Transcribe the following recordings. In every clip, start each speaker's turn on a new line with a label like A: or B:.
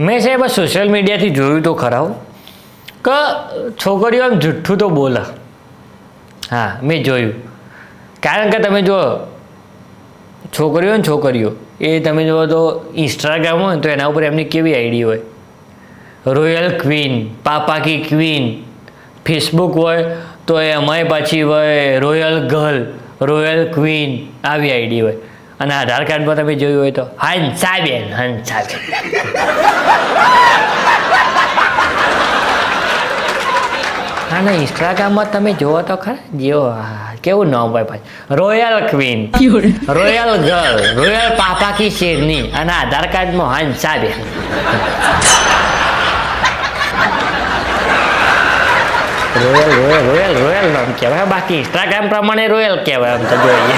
A: મેં સાહેબ સોશિયલ મીડિયાથી જોયું તો ખરાવ કે છોકરીઓ આમ જુઠ્ઠું તો બોલે. હા, મેં જોયું. કારણ કે તમે જો છોકરીઓ ને છોકરીઓ, એ તમે જુઓ તો ઇન્સ્ટાગ્રામ હોય તો એના ઉપર એમની કેવી આઈડી હોય? રોયલ ક્વીન પાપા કી ક્વીન ફેસબુક હોય તો એ અમાય પાછી હોય રોયલ ગર્લ રોયલ ક્વીન આવી આઈડી હોય. અને આધાર કાર્ડમાં તમે જોયું હોય તો હંસાબેન હંસાબેન. હા ને ઇન્સ્ટાગ્રામમાં તમે જુઓ તો ખરા જીઓ કેવું નામ હોય પાછું? Royal queen royal girl royal પાપા કી શેરની અને આધાર કાર્ડમાં Hansaben. Royal royal royal royal નામ કહેવાય. બાકી ઇન્સ્ટાગ્રામ પ્રમાણે રોયલ કહેવાય આમ તો જોઈએ.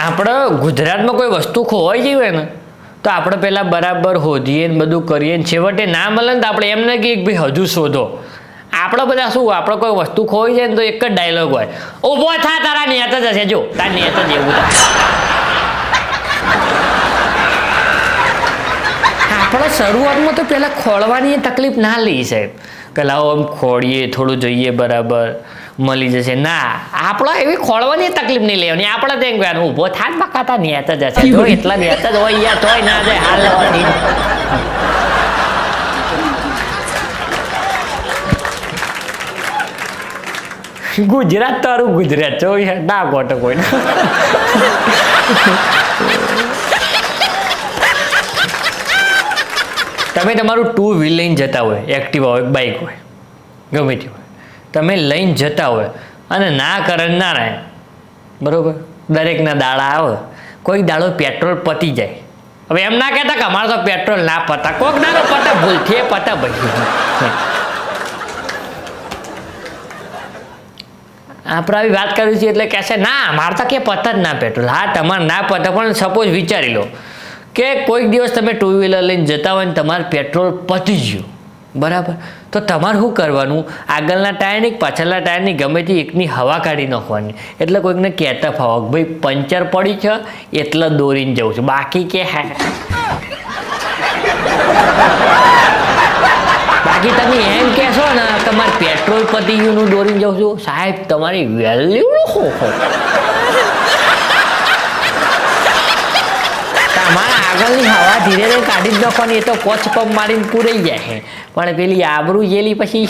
A: આપણે ગુજરાતમાં કોઈ વસ્તુ ખોવાઈ ગઈ હોય ને, તો આપણે પહેલાં બરાબર શોધીએ ને બધું કરીએ ને છેવટે ના મળે ને તો આપણે એમને કહીએ કે ભાઈ હજુ શોધો. આપણે બધા શું, આપણે કોઈ વસ્તુ ખોવાઈ જાય ને તો એક જ ડાયલોગ હોય. ઊભો થા, તારા નિયત જ હશે. જો, તારા નિયત જ એવું થાય. આપણે શરૂઆતમાં તો પહેલાં ખોળવાની તકલીફ ના લઈ સાહેબ કે લાવો આમ ખોળીએ થોડું જોઈએ બરાબર મળી જશે. ના આપણે એવી ખોળવાની તકલીફ નહીં લેવાની. આપણે તો એમ કહેવાનું ઊભો થાત બકાતા નિયત જ હશે. જો એટલા નિયત જ હોય યાર તોય ના જાય હાલ ગુજરાત તારું ગુજરાત છો ના ગોટો કોઈ. તમે તમારું ટુ વ્હીલ લઈને જતા હોય એક્ટિવા હોય બાઇક હોય, ગમે તે હોય. તમે લઈને જતા હોય અને ના કરે ના રહે, બરાબર? દરેકના દાડા આવે. કોઈક દાડો પેટ્રોલ પતી જાય. હવે એમ ના કહેતા કે અમારે તો પેટ્રોલ ના પતા. કોઈક દાડો પતા, ભૂલથી એ પતા ભાઈ આપણે આવી વાત કરવી છે એટલે કહેશે ના, મારે તો કે પતા જ ના પેટ્રોલ હા, તમારે ના પતા, પણ સપોઝ વિચારી લો. કે કોઈક દિવસ તમે ટુ વ્હીલર લઈને જતા હોય ને તમારે પેટ્રોલ પતી ગયું. બરાબર? તો તમારે શું કરવાનું? આગળના ટાયરની પાછળના ટાયરની ગમે તે એકની હવા કાઢી નાખવાની. એટલે કોઈકને કહેતા ફાવો ભાઈ, પંચર પડી છે, એટલે દોરીને જવું છું. બાકી કે હે? બાકી તમે એમ કહેશો ને, તમારે પેટ્રોલ પતી ગયું દોરીને જાઉં છું. સાહેબ, તમારી વેલ્યુ હો તમારા આગળની હવા ધીરે ધીરે કાઢી જ નાખવાની, એ તો કોચ પંપ મારીને પૂરાઈ જાય છે પણ પેલી આબરૂ જેલી પછી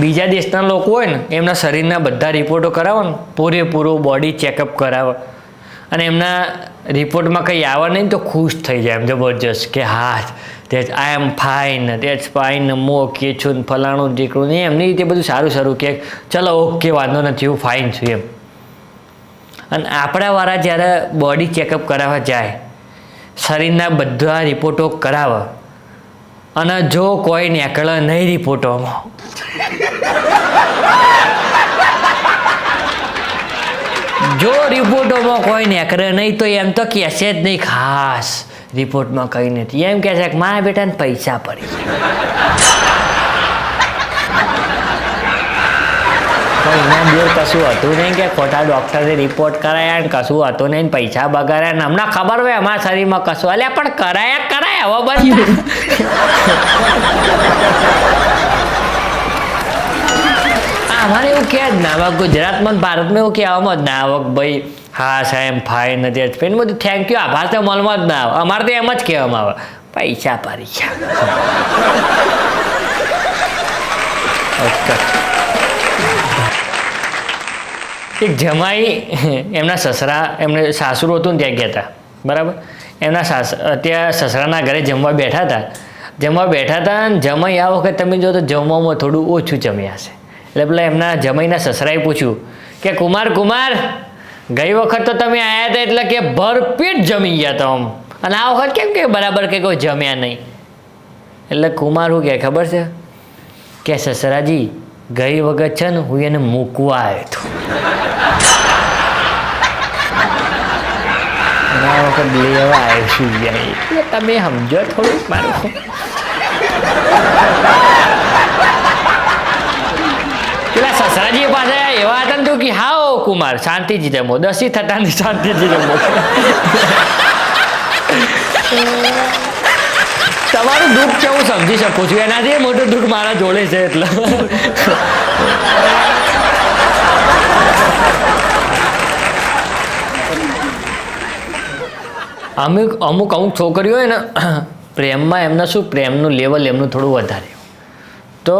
A: બીજા દેશના લોકો હોય ને, એમના શરીરના બધા રિપોર્ટો કરાવો ને, પૂરેપૂરો બોડી ચેકઅપ કરાવે. અને એમના રિપોર્ટમાં કંઈ આવે નહીં તો ખુશ થઈ જાય, એમ જબરજસ્ત કે હા that I am fine that's fine મો કે છું ફલાણું ઢીકણું ને એમની રીતે બધું સારું સારું કે ચલો ઓકે વાંધો નથી, હું ફાઇન છું એમ. અને આપણાવાળા જ્યારે બોડી ચેકઅપ કરાવવા જાય, શરીરના બધા રિપોર્ટો કરાવે, અને જો કોઈ નીકળે નહીં રિપોર્ટોમાં જો રિપોર્ટોમાં કોઈ નેકરે નહીં, તો એમ તો કહેશે જ નહીં, ખાસ રિપોર્ટમાં કંઈ નથી. એમ કહે છે કે મારા બેટાને પૈસા પડી પણ કશું હતું નહીં કે ખોટા ડૉક્ટરે રિપોર્ટ કરાયા ને કશું હતું નહીં પૈસા બગાડ્યા ને હમણાં ખબર હોય અમારા શરીરમાં કશું. અલ્યા, પણ કરાયા કરાયા હવે બંધ અમારે એવું કહે જ ના આવક ગુજરાતમાં ભારતમાં એવું કહેવામાં જ ના આવક ભાઈ. હા સાહેબ ફાઇન નથી પેન બધું થેન્ક યુ આભાર તો અમલમાં જ ના આવે. અમારે તો એમ જ કહેવામાં આવે. પૈસા પરીક્ષા. એક જમાઈ એમના સસરા, એમને સાસરું હતું ને ત્યાં ગયા હતા. બરાબર? એમના સાસ, ત્યાં સસરાના ઘરે જમવા બેઠા હતા. જમવા બેઠા હતા ને જમાઈ આ વખત તમે જો તો જમવામાં થોડું ઓછું જમ્યા છે એટલે પેલા એમના જમાઈના સસરાએ પૂછ્યું કે, કુમાર કુમાર, ગઈ વખત તો તમે આવ્યા હતા એટલે કે ભરપેટ જમી ગયા તો આમ. અને આ વખત કેમ કે બરાબર કે કોઈ જમ્યા નહીં. એટલે કુમાર શું કહે, ખબર છે? કે, સસરાજી, ગઈ વખત છે ને હું એને મૂકવા આવ્યો હતો આ વખત લેવા આવ્યો છું તમે સમજો થોડુંક મારું પેલા સસરાજી પાસે એવા હતા ને તો કે હાઓ કુમાર, શાંતિજી જમો દસી થતા ને શાંતિજી જમો તમારું દુઃખ છે, હું સમજી શકું છું. એનાથી મોટું દુઃખ મારા જોડે છે, એટલે. અમુક અમુક અમુક છોકરીઓ હોય ને, પ્રેમમાં એમના શું પ્રેમનું લેવલ એમનું થોડું વધારે. તો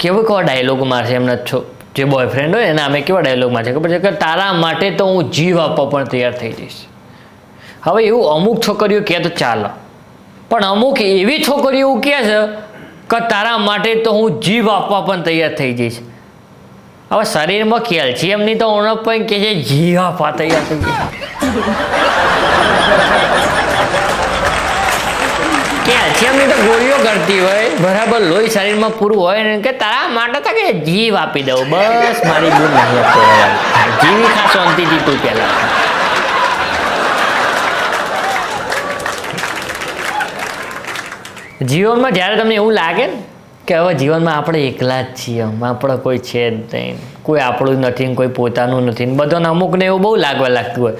A: કેવો કેવા ડાયલોગ મારશે એમના જે બોયફ્રેન્ડ હોય એને અમે કેવા ડાયલોગમાં છે? ખબર છે કે તારા માટે તો હું જીવ આપવા પણ તૈયાર થઈ જઈશ. હવે એવું અમુક છોકરીઓ કહે તો ચાલે. પણ અમુક એવી છોકરીઓ એવું કહે છે કે તારા માટે તો હું જીવ આપવા પણ તૈયાર થઈ જઈશ. હવે શરીરમાં કેલ્શિયમની તો ઉણપ પણ કે છે, જીવ આપવા તૈયાર થઈ જઈશ. કેલ્શિયમની તો ગોળીઓ કરતી હોય. બરાબર, લોહી શરીરમાં પૂરું હોય ને કે તારા માટે તો કે જીવ આપી દઉં. બસ, મારી બૂન નહીં જીવી ખા શાંતિથી તું પહેલા જીવનમાં જ્યારે તમને એવું લાગે ને કે હવે જીવનમાં આપણે એકલા જ છીએ આપણે કોઈ છે જ નહીં. કોઈ આપણું નથી કોઈ પોતાનું નથી બધાને અમુકને એવું બહુ લાગવા લાગતું હોય.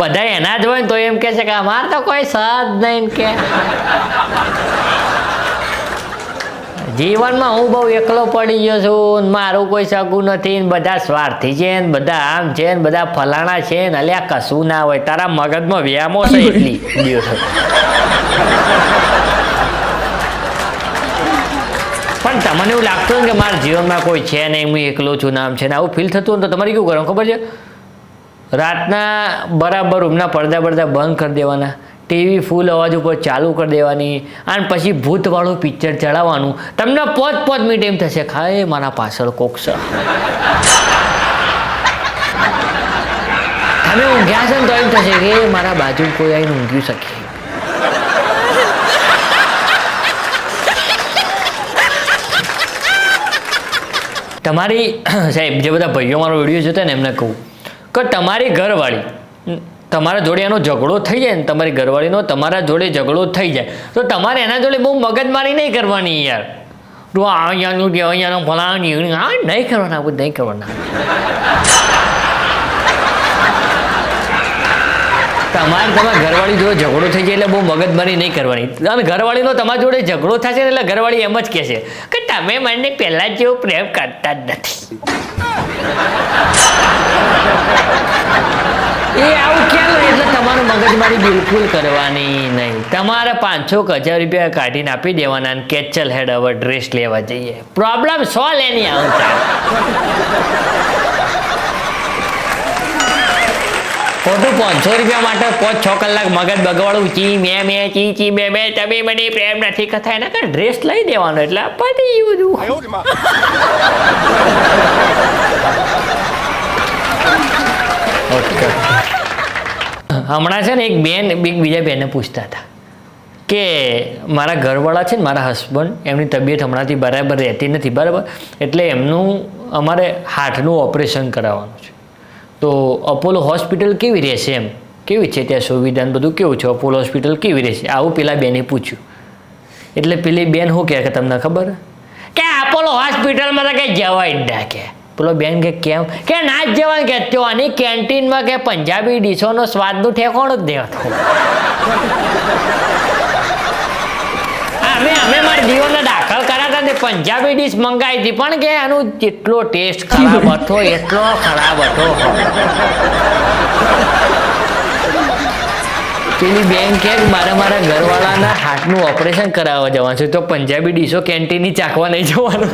A: બધા એના જ હોય ને તો એમ કે છે કે અમારે તો કોઈ સદ નહીં કે. જીવનમાં હું બહુ એકલો પડી ગયો છું મારું કોઈ સગું નથી ને બધા સ્વાર્થી છે ને બધા આમ છે ને બધા ફલાણા છે ને અલ્યા કશું ના હોય. તારા મગજમાં વ્યામો છે એટલી. પણ તમને એવું લાગતું ને કે મારા જીવનમાં કોઈ છે નહીં, હું એકલો છું નામ છે ને આવું ફીલ થતું ને તો તમારે કેવું કરો ખબર છે? રાતના બરાબર રૂમના પડદા પડદા બંધ કરી દેવાના. ટીવી ફૂલ અવાજ ઉપર ચાલુ કરી દેવાની. અને પછી ભૂતવાળું પિક્ચર ચડાવવાનું. તમને પોત પોત મિનિટ એમ થશે. ખાય મારા પાછળ કોક તમે ઊંઘ્યા છો ને તો એમ થશે કે મારા બાજુ કોઈ આવીને ઊંઘી શકે. તમારી, સાહેબ, જે બધા ભાઈઓ મારો વીડિયો જોતા ને એમને કહું. કે તમારી ઘરવાળી તમારા જોડે એનો ઝઘડો થઈ જાય ને, તમારી ઘરવાળીનો તમારા જોડે ઝઘડો થઈ જાય, તો તમારે એના જોડે બહુ મગજમારી નહીં કરવાની યાર. તું અહીંયાનું કે અહીંયાનું ફલાણ હા નહીં કરવાના બધું નહીં કરવાના. તમારે તમારા ઘરવાળી જોડે ઝઘડો થઈ જાય એટલે બહુ મગજમારી નહીં કરવાની. અને ઘરવાળીનો તમારા જોડે ઝઘડો થશે એટલે ઘરવાળી એમ જ કહેશે કે તમે મને પહેલાં જેવો પ્રેમ કરતા જ નથી. એ આવું કેમ? એટલે તમારું મગજમારી બિલકુલ કરવાની નહીં. તમારે પાંચસો હજાર રૂપિયા કાઢીને આપી દેવાના અને કેચલ હેડ હવે ડ્રેસ લેવા જઈએ. પ્રોબ્લેમ સોલ્વ એની આવતા ખોટું પાંચસો રૂપિયા માટે પાંચ છ કલાક મગજ બગવાડું ચી, મે મે, ચી ચી બે બે તમે મને પ્રેમ નથી કથા એના કારણે ડ્રેસ લઈ દેવાનો એટલે પતી બધું. હમણાં છે ને એક બેન, એક બીજા બેનને પૂછતા હતા કે મારા ઘરવાળા છે ને, મારા હસબન્ડ એમની તબિયત હમણાંથી બરાબર રહેતી નથી, બરાબર? એટલે એમનું અમારે હાર્ટનું ઓપરેશન કરાવવાનું છે. તો અપોલો હોસ્પિટલ કેવી રહેશે એમ? કેવી છે ત્યાં સુવિધા બધું કેવું છે? અપોલો હોસ્પિટલ કેવી રહેશે? આવું પેલા બેને પૂછ્યું. એટલે પેલી બેન શું કહે કે તમને ખબર? કે અપોલો હોસ્પિટલમાં તો કંઈ જવાય જ ના કે પેલો બેન કે કેમ? કે ના જ જવાનું કે ત્યાંની કેન્ટીનમાં કે પંજાબી ડીશોનો સ્વાદનું ઠેકોણ જ હતું અમે અમે મારા જીવનને દાખલ કર્યા હતા પંજાબી ડીશ મંગાવી હતી, પણ કે એનું જેટલો ટેસ્ટ ખરાબ હતો, એટલો ખરાબ હતો. પેલી બેન કે મારે, મારા ઘરવાળાના હાર્ટનું ઓપરેશન કરાવવા જવાનું છે, તો પંજાબી ડીશો કેન્ટીનની ચાખવા નહીં જવાનું.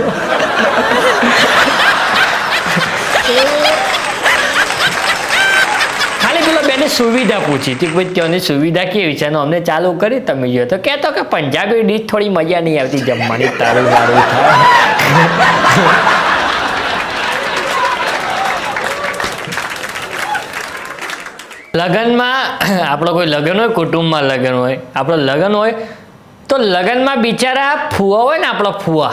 A: ખાલી પેલો બેને સુવિધા પૂછી. હતી ભાઈ ત્યાંની સુવિધા કેવી છે? અને અમને ચાલુ કરી તમે જો તો કહેતો કે પંજાબી ડીશ થોડી મજા નહીં આવતી. જમવાની તારું વારું થાય. લગ્નમાં, આપણો કોઈ લગ્ન હોય, કુટુંબમાં લગ્ન હોય, આપણો લગ્ન હોય, તો લગ્નમાં બિચારા ફુવા હોય ને, આપણા ફુવા.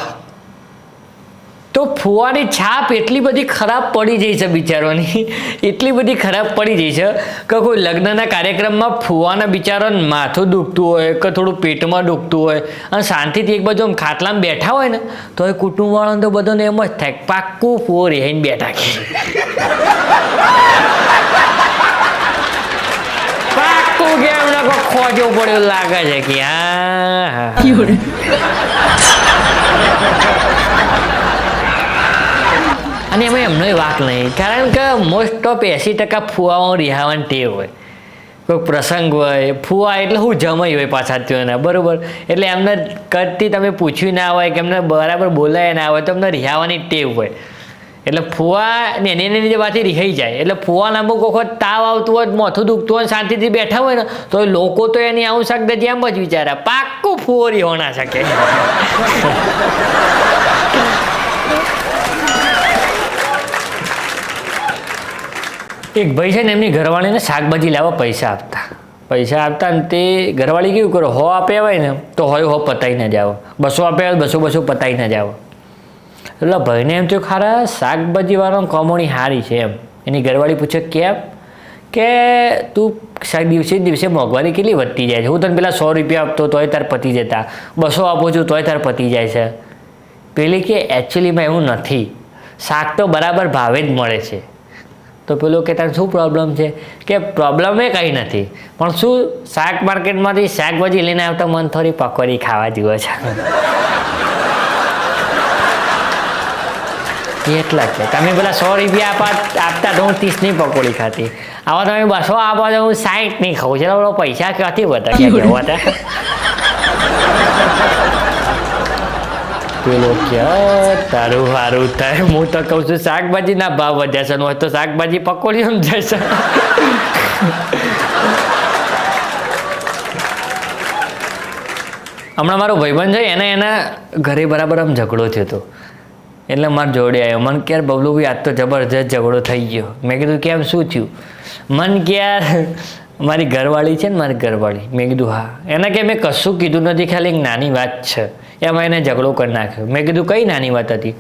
A: તો ફુવાની છાપ એટલી બધી ખરાબ પડી જઈ છે બિચારોની. એટલી બધી ખરાબ પડી જઈ છે કે કોઈ લગ્નના કાર્યક્રમમાં ફુવાના બિચારાને માથું દુખતું હોય કે થોડું પેટમાં દુખતું હોય અને શાંતિથી એક બાજુ આમ ખાટલામાં બેઠા હોય ને, તો એ કુટુંબવાળાને તો બધાને એમ જ થાય પાક્કું ફુવો રેહીને બેઠા કે પાક્કું કે એમને કોઈ ખોજો પડ્યો લાગે છે કે હા અને એમાં એમનોય વાક નહીં. કારણ કે મોસ્ટ ઓફ એંસી ટકા ફુવાઓ રિહાવાની ટેવ હોય. કોઈ પ્રસંગ હોય, ફુવા એટલે હું જમાઈ હોય પાછા ત્યોના, બરાબર? એટલે એમને કરતી તમે પૂછ્યું ના હોય કે એમને બરાબર બોલાય ના હોય તો એમને રિહાવાની ટેવ હોય. એટલે ફુવા ને એની એની જે વાતથી રિહાઈ જાય. એટલે ફુવાના અમુક વખત તાવ આવતું હોય, માથું દુખતું હોય શાંતિથી બેઠા હોય ને, તો લોકો તો એની આવું શકતા એમ જ વિચારે. પાક્કું ફુવો રિહોણા શકે. એક ભાઈ છે ને એમની ઘરવાળીને શાકભાજી લાવવા પૈસા આપતા. પૈસા આપતા ને તે ઘરવાળી કેવું કરો, હો આપે હોય ને, તો હોય, હો પતાઈ ના જાઓ. બસો આપે હોય બસો બસો પતાઈ ના જાઓ. એટલે ભાઈને એમ થયું ખારા શાકભાજીવાળો કમોણી સારી છે એમ. એની ઘરવાળી પૂછે કેમ કે તું દિવસે દિવસે મોંઘવારી કેટલી વધતી જાય છે? હું તને પેલા સો રૂપિયા આપતો તોય તાર પતી જતા. બસો આપું છું તોય તાર પતી જાય છે. પેલી કે એકચ્યુઅલીમાં એવું નથી. શાક તો બરાબર ભાવે જ મળે છે. તો પેલો કે તારે શું પ્રોબ્લેમ છે? કે પ્રોબ્લેમ એ કંઈ નથી, પણ શું શાક માર્કેટમાંથી શાકભાજી લઈને આવતા મન થોડી પકોડી ખાવા જેવો છે. એટલા છે. તમે પેલા સો રૂપિયા આપવા આપતા તો હું ત્રીસની પકોડી ખાતી. આવા તમે બસો આપવા તો હું સાઠ નહીં ખાઉં છું. પૈસા ક્યાંથી જવા હતા પેલો ક્યાં તારું સારું થાય. હું તો કહું છું, શાકભાજીના ભાવ વધ્યા છે. હોય તો શાકભાજી પકોડી એમ છે. હમણાં મારો ભાઈબંધ છે, એને એના ઘરે બરાબર આમ ઝઘડો થયો હતો. એટલે મારા જોડે આવ્યો. મન કે યાર ભાઈ આજ તો જબરજસ્ત ઝઘડો થઈ ગયો. મેં કીધું, કેમ? શું થયું? મન કે યાર મારી ઘરવાળી છે ને મારી ઘરવાળી. મેં કીધું, હા. એને કે, મેં કશું કીધું નથી, ખાલી એક નાની વાત છે. એમાં એને ઝઘડો કરી નાખ્યો. મેં કીધું, કઈ નાની વાત હતી?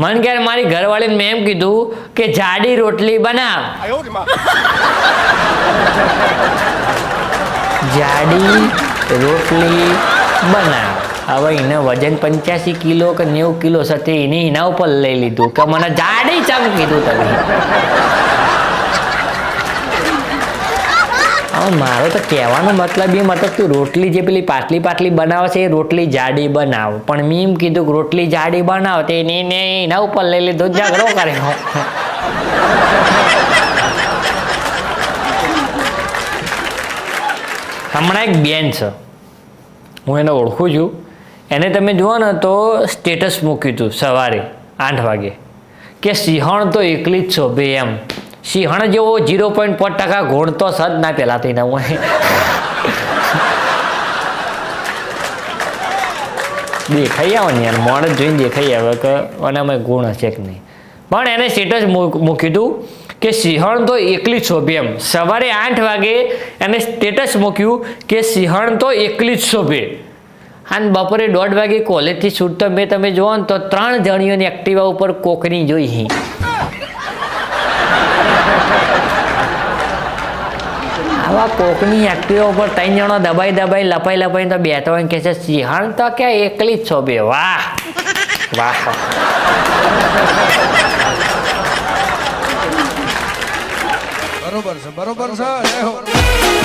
A: મન કે, મારી ઘરવાળીને મેં એમ કીધું કે, જાડી રોટલી બનાવ. જાડી રોટલી બનાવ. હવે એને વજન પંચ્યાસી કિલો કે નેવું કિલો સાથે એની એને ઉપર લઈ લીધું કે મને જાડી ચમ કીધું તમે? હવે મારો તો કહેવાનો મતલબ એ મતલબ તું રોટલી જે પેલી પાટલી પાટલી બનાવે છે એ રોટલી જાડી બનાવ. પણ મેં એમ કીધું કે રોટલી જાડી બનાવ તે એને એને એના ઉપર લઈ લીધો, ઝઘડો કર્યો હમણાં એક બેન છે. હું એને ઓળખું છું. એને તમે જુઓ ને તો સ્ટેટસ મૂક્યું હતું સવારે આઠ વાગે. કે સિંહણ તો એકલી જ શોભે એમ. સિંહણ જેવો ઝીરો પોઈન્ટ પાંચ ટકા ગુણ તો સદ ના પેલા થઈને હું દેખાઈ આવે ને યાર, મોણ જોઈને દેખાઈ આવે કે આનામાં ગુણ હશે કે નહીં. પણ એને સ્ટેટસ મૂક્યું હતું કે સિંહણ તો એકલી જ શોભે એમ સવારે આઠ વાગે એને સ્ટેટસ મૂક્યું કે સિંહણ તો એકલી જ શોભે અને બપોરે દોઢ વાગે કોલેજથી છૂટતો મેં, તમે જોવો ને તો ત્રણ જણીઓની એક્ટિવા ઉપર કોકની જોઈ હી આવા કોકની એક્ટિવા ઉપર ત્રણ જણો દબાઈ દબાઈ લપાઈ લપાઈ તો બેઠો હોય ને કે છે સિંહણ તો કે એકલી જ છો બે? વાહ! વાહ.
B: બરોબર છે બરોબર છે. જય હો.